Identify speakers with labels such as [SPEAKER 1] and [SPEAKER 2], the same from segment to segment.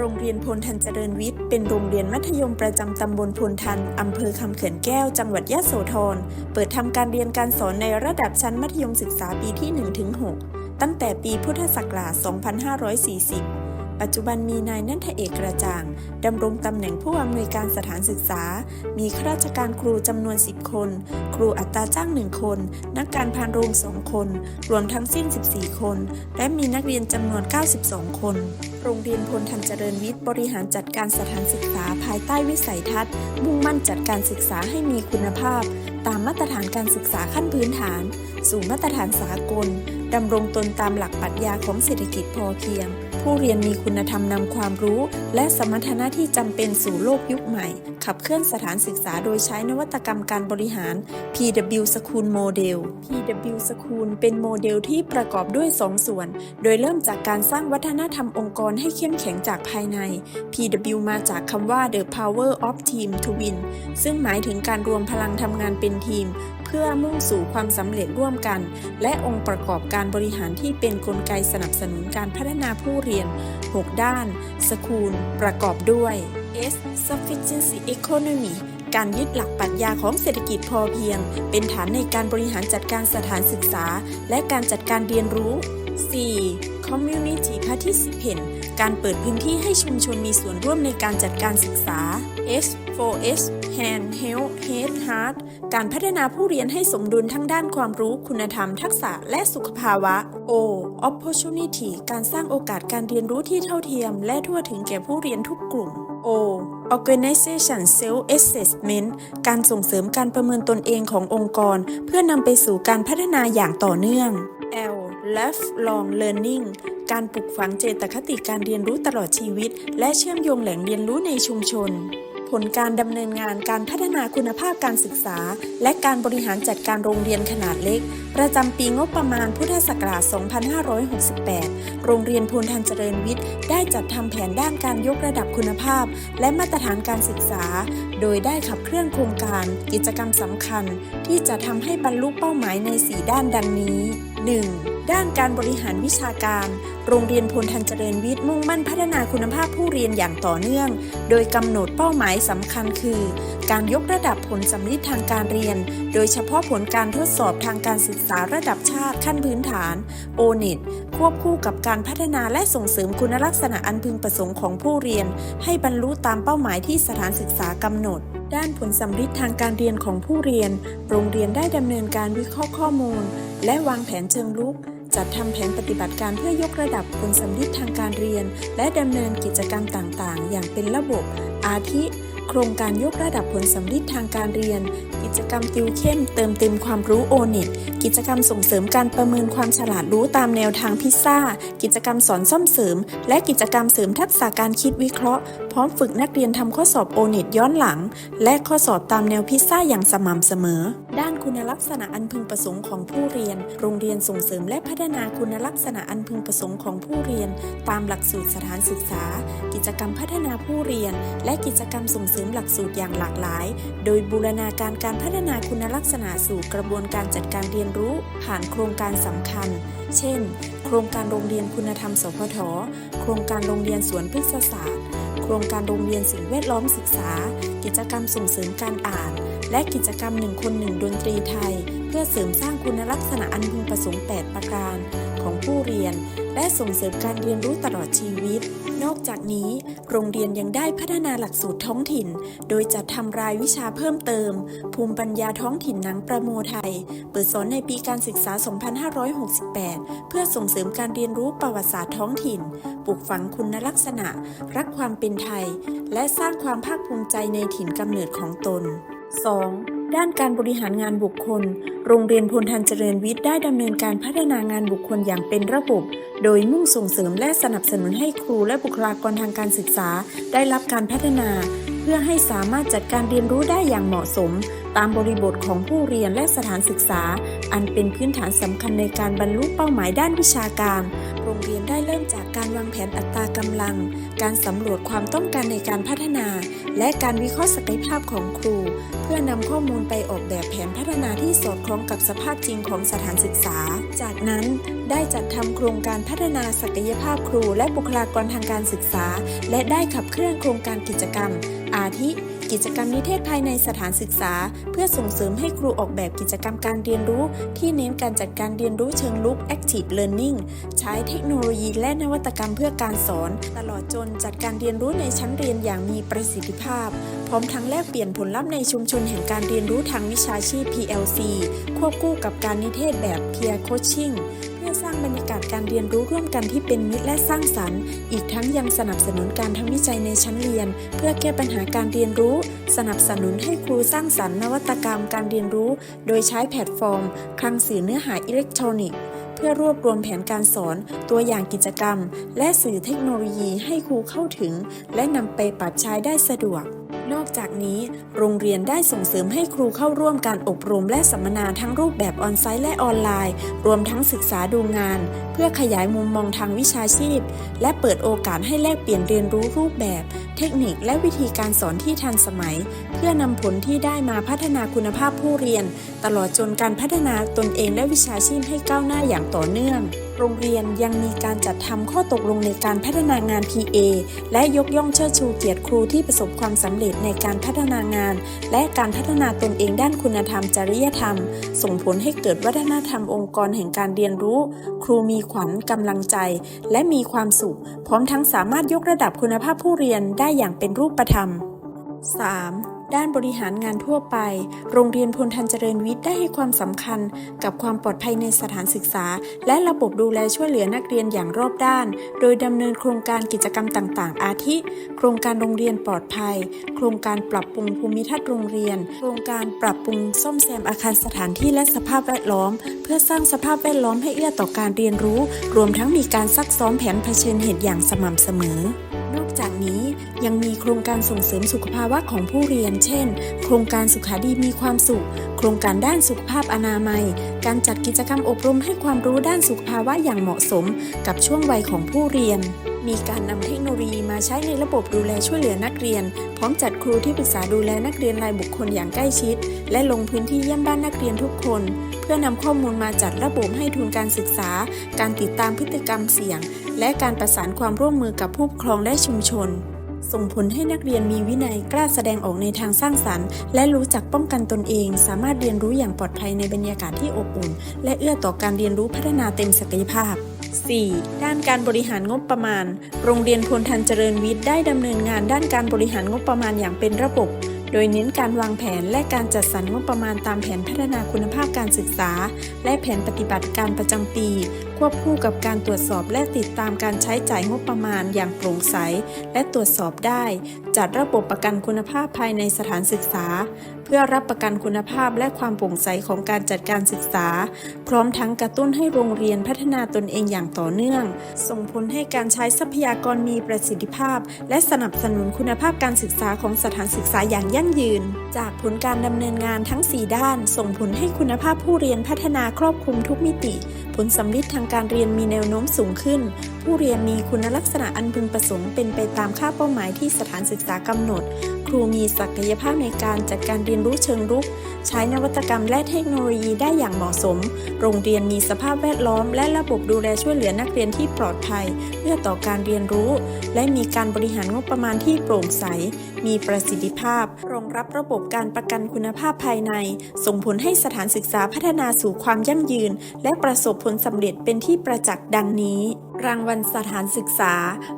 [SPEAKER 1] โรงเรียนพลทันเจริญวิทย์เป็นโรงเรียนมัธยมประจำตำบลพลทันอำเภอคำเขื่อนแก้ว จังหวัดยะโสธร เปิดทำการเรียนการสอนในระดับชั้นมัธยมศึกษาปีที่ 1-6 ตั้งแต่ปีพุทธศักราช 2540 ปัจจุบันมีนายนันทเอกกระจ่างดำรงตำแหน่งผู้อำนวยการสถานศึกษา มีข้าราชการครูจำนวน 10 คน ครูอัตราจ้าง 1 คน นักการพานโรง2คน รวมทั้งสิ้น 14 คน และมีนักเรียนจำนวน 92 คน โรงเรียนพลทันเจริญวิทย์บริหารจัดการสถานศึกษาภายใต้วิสัยทัศน์ มุ่งมั่นจัดการศึกษาให้มีคุณภาพ ตามมาตรฐานการศึกษาขั้นพื้นฐาน สู่มาตรฐานสากลดำรงตนตามหลักปรัชญาของเศรษฐกิจพอเพียง ผู้เรียนมีคุณธรรมนำความรู้ และสมรรถนะที่จำเป็นสู่โลกยุคใหม่ ขับเคลื่อนสถานศึกษาโดยใช้นวัตกรรมการบริหาร PW School Model PW School เป็นโมเดลที่ประกอบด้วย 2 ส่วน โดยเริ่มจากการสร้างวัฒนธรรมองค์กรให้เข้มแข็งจากภายใน PW มาจากคำว่า The Power of Team to Win ซึ่งหมายถึงการรวมพลังทำงานเป็นทีม พื่อมุ่งสู่ความสำเร็จร่วมกัน และองค์ประกอบการบริหารที่เป็นนกลไกสนับสนุนการพัฒนาผู้เรียน 6 ด้าน สคูล ประกอบด้วย S sufficiency economy การยึดหลักปรัชญาของเศรษฐกิจพอเพียง เป็นฐานในการบริหารจัดการสถานศึกษา และการจัดการเรียนรู้ 4. community participant การเปิดพื้นที่ให้ชุมชนมีส่วนร่วมในการจัดการศึกษา S 4S hand health head heart การพัฒนาผู้เรียนให้สมดุลทั้งด้านความรู้คุณธรรม ทักษะและสุขภาวะ O opportunity การสร้างโอกาสการเรียนรู้ที่เท่าเทียม และทั่วถึงแก่ผู้เรียนทุกกลุ่ม O organization self assessment การส่งเสริมการประเมินตนเองขององค์กร เพื่อนำไปสู่การพัฒนาอย่างต่อเนื่อง L lifelong learning การปลูกฝังเจตคติการเรียนรู้ตลอดชีวิต และเชื่อมโยงแหล่งเรียนรู้ในชุมชน ผลการดำเนินงานการพัฒนาคุณภาพการศึกษา และการบริหารจัดการโรงเรียนขนาดเล็ก ประจำปีงบประมาณพุทธศักราช 2568 โรงเรียนพลทันเจริญวิทย์ ได้จัดทำแผนด้านการยกระดับคุณภาพ และมาตรฐานการศึกษา โดยได้ขับเคลื่อนโครงการ กิจกรรมสำคัญ ที่จะทำให้บรรลุเป้าหมายใน 4 ด้านดังนี้ 1. ด้านการบริหารวิชาการ โรงเรียนพลทันเจริญวิทย์มุ่งมั่นพัฒนาคุณภาพผู้เรียนอย่างต่อเนื่อง โดยกำหนดเป้าหมายสำคัญคือ การยกระดับผลสำลิดทางการเรียน โดยเฉพาะผลการทดสอบทางการศึกษาระดับชาติขั้นพื้นฐาน o n e t ควบคู่กับการพัฒนาและส่งเสริมคุณลักษณะอันพึงประสงค์ของผู้เรียน ให้บรรลุตามเป้าหมายที่สถานศึกษากำหนดด้านผลสำลิดทางการเรียนของผู้เรียน โรงเรียนได้ดำเนินการวิเคราะห์ข้อมูล และวางแผนเชิงลุก จัดทำแผนปฏิบัติการเพื่อยกระดับผลสำลิดทางการเรียน และดำเนินกิจกรรมต่างๆ อย่างเป็นระบบ อาทิ โครงการยกระดับผลสำลิดทางการเรียน กิจกรรมติวเข้มเติมเต็มความรู้โอเน็ตกิจกรรมส่งเสริมการประเมินความฉลาดรู้ตามแนวทางพิซซ่า กิจกรรมสอนซ่อมเสริม และกิจกรรมเสริมทักษะการคิดวิเคราะห์ พร้อมฝึกนักเรียนทำข้อสอบโอเน็ตย้อนหลัง และข้อสอบตามแนวพิซซ่าอย่างสม่ำเสมอ ด้านคุณลักษณะอันพึงประสงค์ของผู้เรียน โรงเรียนส่งเสริมและพัฒนาคุณลักษณะอันพึงประสงค์ของผู้เรียน ตามหลักสูตรสถานศึกษา กิจกรรมพัฒนาผู้เรียน และกิจกรรมส่งเสริมหลักสูตรอย่างหลากหลาย โดยบูรณาการการพัฒนาคุณลักษณะสู่กระบวนการจัดการเรียนรู้ผ่านโครงการสำคัญ เช่น โครงการโรงเรียนคุณธรรมสพท โครงการโรงเรียนสวนพฤกษศาสตร์ ครงการโรงเรียนสิ่งแวดล้อมศึกษา กิจกรรมส่งเสริมการอ่าน และกิจกรรมหนึ่งคนหนึ่งดนตรีไทย เพื่อเสริมสร้างคุณลักษณะอันพึงประสงค์ 8 ประการ ของผู้เรียน และส่งเสริมการเรียนรู้ตลอดชีวิต นอกจากนี้ โรงเรียนยังได้พัฒนาหลักสูตรท้องถิ่น โดยจัดทำรายวิชาเพิ่มเติม ภูมิปัญญาท้องถิ่นหนังประโมไทย เปิดสอนในปีการศึกษา 2568 เพื่อส่งเสริมการเรียนรู้ประวัติศาสตร์ท้องถิ่น ปลูกฝังคุณลักษณะ รักความเป็นไทย และสร้างความภาคภูมิใจในถิ่นกำเนิดของตน 2. ด้านการบริหารงานบุคคล โรงเรียนพลทันเจริญวิทย์ได้ดำเนินการพัฒนางานบุคคลอย่างเป็นระบบ โดยมุ่งส่งเสริมและสนับสนุนให้ครูและบุคลากรทางการศึกษา ได้รับการพัฒนา เพื่อให้สามารถจัดการเรียนรู้ได้อย่างเหมาะสม ตามบริบทของผู้เรียนและสถานศึกษา อันเป็นพื้นฐานสำคัญในการบรรลุเป้าหมายด้านวิชาการ โรงเรียนได้เริ่มจากการวางแผนอัตรากำลัง การสำรวจความต้องการในการพัฒนา และการวิเคราะห์ศักยภาพของครู เพื่อนำข้อมูลไปออกแบบแผนพัฒนาที่สอดคล้องกับสภาพจริงของสถานศึกษา จากนั้นได้จัดทำโครงการพัฒนาศักยภาพครู และบุคลากรทางการศึกษา และได้ขับเคลื่อนโครงการกิจกรรม อาทิ กิจกรรมนิเทศภายในสถานศึกษา เพื่อส่งเสริมให้ครูออกแบบกิจกรรมการเรียนรู้ ที่เน้นการจัดการเรียนรู้เชิงลุก active learning ใช้เทคโนโลยีและนวัตกรรมเพื่อการสอน ตลอดจนจัดการเรียนรู้ในชั้นเรียนอย่างมีประสิทธิภาพ พร้อมทั้งแลกเปลี่ยนผลลัพธ์ในชุมชนแห่งการเรียนรู้ทางวิชาชีพ PLC ควบคู่กับการนิเทศแบบ peer coaching เพื่อสร้างบรรยากาศการเรียนรู้ร่วมกันที่เป็นมิตรและสร้างสรรค์ อีกทั้งยังสนับสนุนการทำวิจัยในชั้นเรียน เพื่อแก้ปัญหาการเรียนรู้ สนับสนุนให้ครูสร้างสรรค์นวัตกรรมการเรียนรู้ โดยใช้แพลตฟอร์ม คลังสื่อเนื้อหาอิเล็กทรอนิกส์เพื่อรวบรวมแผนการสอน ตัวอย่างกิจกรรม และสื่อเทคโนโลยีให้ครูเข้าถึง และนำไปปรับใช้ได้สะดวก นอกจากนี้โรงเรียนได้ส่งเสริมให้ครูเข้าร่วมการอบรมและสัมมนาทั้งรูปแบบออนไซต์และออนไลน์ รวมทั้งศึกษาดูงาน เพื่อขยายมุมมองทางวิชาชีพ และเปิดโอกาสให้แลกเปลี่ยนเรียนรู้รูปแบบ เทคนิคและวิธีการสอนที่ทันสมัย เพื่อนำผลที่ได้มาพัฒนาคุณภาพผู้เรียน ตลอดจนการพัฒนาตนเองและวิชาชีพให้ก้าวหน้าอย่างต่อเนื่อง โรงเรียนยังมีการจัดทำข้อตกลงในการพัฒนางาน PA และยกย่องเชิดชูเกียรติครูที่ประสบความสำเร็จในการพัฒนางาน และการพัฒนาตนเองด้านคุณธรรมจริยธรรม ส่งผลให้เกิดวัฒนธรรมองค์กรแห่งการเรียนรู้ ครูมีขวัญกำลังใจ และมีความสุข พร้อมทั้งสามารถยกระดับคุณภาพผู้เรียนได้อย่างเป็นรูปธรรม 3. ด้านบริหารงานทั่วไป โรงเรียนพลทันเจริญวิทย์ได้ให้ความสำคัญกับความปลอดภัยในสถานศึกษา และระบบดูแลช่วยเหลือนักเรียนอย่างรอบด้าน โดยดำเนินโครงการกิจกรรมต่างๆ อาทิ โครงการโรงเรียนปลอดภัย โครงการปรับปรุงภูมิทัศน์โรงเรียน โครงการปรับปรุงซ่อมแซมอาคารสถานที่และสภาพแวดล้อม เพื่อสร้างสภาพแวดล้อมให้เอื้อต่อการเรียนรู้ รวมทั้งมีการซักซ้อมแผนเผชิญเหตุอย่างสม่ำเสมอ จากนี้ยังมีโครงการส่งเสริมสุขภาวะของผู้เรียน เช่น โครงการสุขาดีมีความสุข โครงการด้านสุขภาพอนามัย การจัดกิจกรรมอบรมให้ความรู้ด้านสุขภาวะอย่างเหมาะสม กับช่วงวัยของผู้เรียน มีการนำเทคโนโลยีมาใช้ในระบบดูแลช่วยเหลือนักเรียน พร้อมจัดครูที่ปรึกษาดูแลนักเรียนรายบุคคลอย่างใกล้ชิด และลงพื้นที่เยี่ยมบ้านนักเรียนทุกคน เพื่อนำข้อมูลมาจัดระบบให้ทุนการศึกษา การติดตามพฤติกรรมเสี่ยง และการประสานความร่วมมือกับผู้ปกครองและชุมชน ส่งผลให้นักเรียนมีวินัยกล้าแสดงออกในทางสร้างสรรค์ และรู้จักป้องกันตนเอง สามารถเรียนรู้อย่างปลอดภัยในบรรยากาศที่อบอุ่น และเอื้อต่อการเรียนรู้พัฒนาเต็มศักยภาพ 4. ด้านการบริหารงบประมาณ โรงเรียนพลทันเจริญวิทย์ได้ดำเนินงานด้านการบริหารงบประมาณอย่างเป็นระบบ โดยเน้นการวางแผนและการจัดสรรงบประมาณตามแผนพัฒนาคุณภาพการศึกษา และแผนปฏิบัติการประจำปี ควบคู่กับการตรวจสอบและติดตามการใช้จ่ายงบประมาณอย่างโปร่งใส และตรวจสอบได้ จัดระบบประกันคุณภาพภายในสถานศึกษา พื่อรับประกันคุณภาพและความโปร่งใสของการจัดการศึกษา พร้อมทั้งกระตุ้นให้โรงเรียนพัฒนาตนเองอย่างต่อเนื่อง ส่งผลให้การใช้ทรัพยากรมีประสิทธิภาพ และสนับสนุนคุณภาพการศึกษาของสถานศึกษาอย่างยั่งยืน จากผลการดำเนินงานทั้ง 4 ด้าน ส่งผลให้คุณภาพผู้เรียนพัฒนาครอบคลุมทุกมิติ ผลสำลิดทางการเรียนมีแนวโน้มสูงขึ้นผู้เรียนมีคุณลักษณะอันพึงประสงค์เป็นไปตามค่าเป้าหมายที่สถานศึกษากำหนด ครูมีศักยภาพในการจัดการเรียนรู้เชิงรุก ใช้นวัตกรรมและเทคโนโลยีได้อย่างเหมาะสม โรงเรียนมีสภาพแวดล้อม และระบบดูแลช่วยเหลือนักเรียนที่ปลอดภัย เพื่อต่อการเรียนรู้ และมีการบริหารงบประมาณที่โปร่งใส มีประสิทธิภาพ รองรับระบบการประกันคุณภาพภายใน ส่งผลให้สถานศึกษาพัฒนาสู่ความยั่งยืน และประสบผลสำเร็จเป็นที่ประจักษ์ดังนี้ รางวัลสถานศึกษา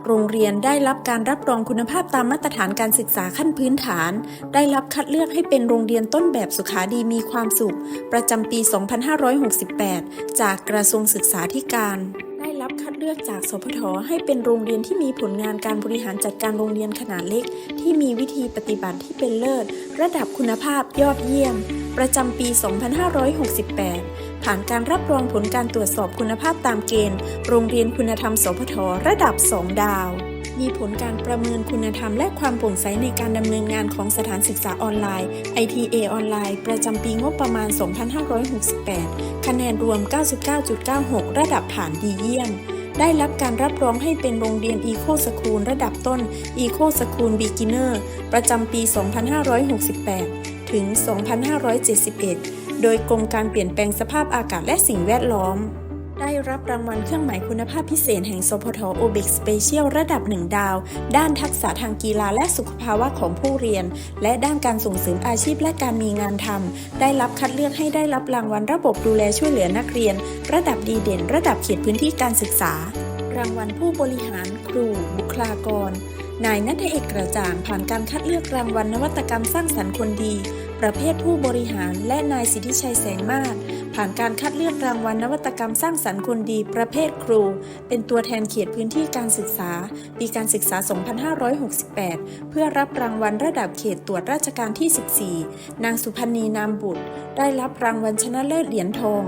[SPEAKER 1] โรงเรียนได้รับการรับรองคุณภาพตามมาตรฐานการศึกษาขั้นพื้นฐาน ได้รับคัดเลือกให้เป็นโรงเรียนต้นแบบสุขาดีมีความสุข ประจำปี 2568 จากกระทรวงศึกษาธิการได้รับคัดเลือกจากสพทให้เป็นโรงเรียนที่มีผลงานการบริหารจัดการโรงเรียนขนาดเล็ก ที่มีวิธีปฏิบัติที่เป็นเลิศ ระดับคุณภาพยอดเยี่ยม ประจำปี 2568 ผ่านการรับรองผลการตรวจสอบคุณภาพตามเกณฑ์ โรงเรียนคุณธรรม สพทระดับ 2 ดาว มีผลการประเมินคุณธรรมและความโปร่งใสในการดำเนินงานของสถานศึกษาออนไลน์ ITA ออนไลน์ ประจำปีงบประมาณ 2568 คะแนนรวม 99.96 ระดับผ่านดีเยี่ยมได้รับการรับรองให้เป็นโรงเรียน Eco School ระดับต้น Eco School Beginner ประจำปี 2568 ถึง 2571 โดยกรมการเปลี่ยนแปลงสภาพอากาศและสิ่งแวดล้อม ได้รับรางวัลเครื่องหมายคุณภาพพิเศษแห่งสพทโอเบกสเปเชียลระดับ1ดาว ด้านทักษะทางกีฬาและสุขภาวะของผู้เรียน และด้านการส่งเสริมอาชีพและการมีงานทำได้รับคัดเลือกให้ได้รับรางวัลระบบดูแลช่วยเหลือนักเรียน ระดับดีเด่น ระดับเขตพื้นที่การศึกษา รางวัลผู้บริหาร ครู บุคลากรนายนัทเอกกระจ่างผ่านการคัดเลือกรางวัลนวัตกรรมสร้างสรรค์คนดี ประเภทผู้บริหารและนายสิทธิชัยแสงมาศผ่านการคัดเลือกรางวัลนวัตกรรมสร้างสรรค์คนดีประเภทครู เป็นตัวแทนเขตพื้นที่การศึกษา ปีการศึกษา 2568 เพื่อรับรางวัลระดับเขตตรวจราชการที่ 14 นางสุพันธ์นีนามบุตร ได้รับรางวัลชนะเลิศเหรียญทอง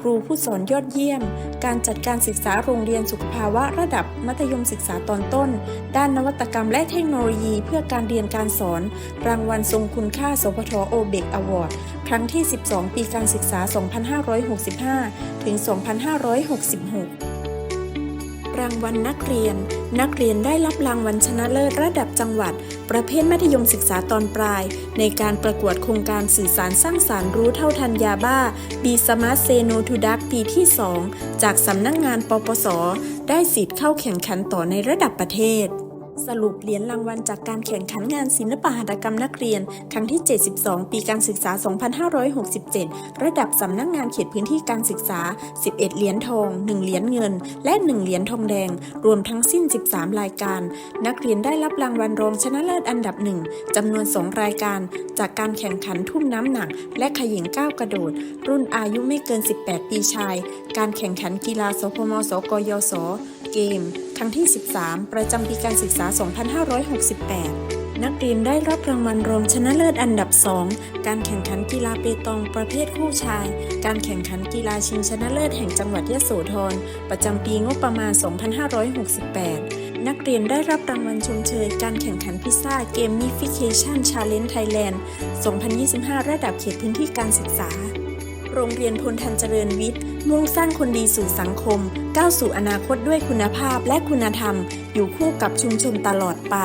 [SPEAKER 1] ครูผู้สอนยอดเยี่ยม การจัดการศึกษาโรงเรียนสุขภาวะระดับมัธยมศึกษาตอนต้น ด้านนวัตกรรมและเทคโนโลยีเพื่อการเรียนการสอน รางวัลทรงคุณค่า สพทโอเบกอวอร์ดครั้งที่ 12 ปีการศึกษา 2565 ถึง 2566 รางวัลนักเรียน นักเรียนได้รับรางวัลชนะเลิศระดับจังหวัด ประเภทมัธยมศึกษาตอนปลาย ในการประกวดโครงการสื่อสารสร้างสารรค์รู้เท่าทันยาบ้า บีสมาร์ทเซโนทูดักปีที่ 2 จากสำนักงงานปปส ได้สิทธิ์เข้าแข่งขันต่อในระดับประเทศ สรุปเหรียญรางวัลจากการแข่งขันงานศิลปหัตถกรรมนักเรียน ครั้งที่ 72 ปีการศึกษา 2567 ระดับสำนักงงานเขตพื้นที่การศึกษา 11 เหรียญทอง 1 เหรียญเงิน และ 1 เหรียญทองแดง รวมทั้งสิ้น 13 รายการ นักเรียนได้รับรางวัลรองชนะเลิศอันดับหนึ่งจำนวน 2 รายการ จากการแข่งขันทุ่มน้ำหนัก และขยิงก้าวกระโดด รุ่นอายุไม่เกิน 18 ปีชาย การแข่งขันกีฬาสพมสกยศ เกม ครั้งที่ 13 ประจำปีการศึกษา 2568 นักเรียนได้รับรางวัลรองชนะเลิศอันดับ 2 การแข่งขันกีฬาเปตองประเภทคู่ชาย การแข่งขันกีฬาชิงชนะเลิศแห่งจังหวัดยะโสธร ประจำปีงบประมาณ 2568นักเรียนได้รับรางวัลชมเชยการแข่งขันพิซซ่าเกมมิฟิเคชันชาเลนจ์ไทยแลนด์ 2025 ระดับเขตพื้นที่การศึกษา โรงเรียนพลทันเจริญวิทย์ มุ่งสร้างคนดีสู่สังคม ก้าวสู่อนาคตด้วยคุณภาพและคุณธรรม อยู่คู่กับชุมชนตลอดไป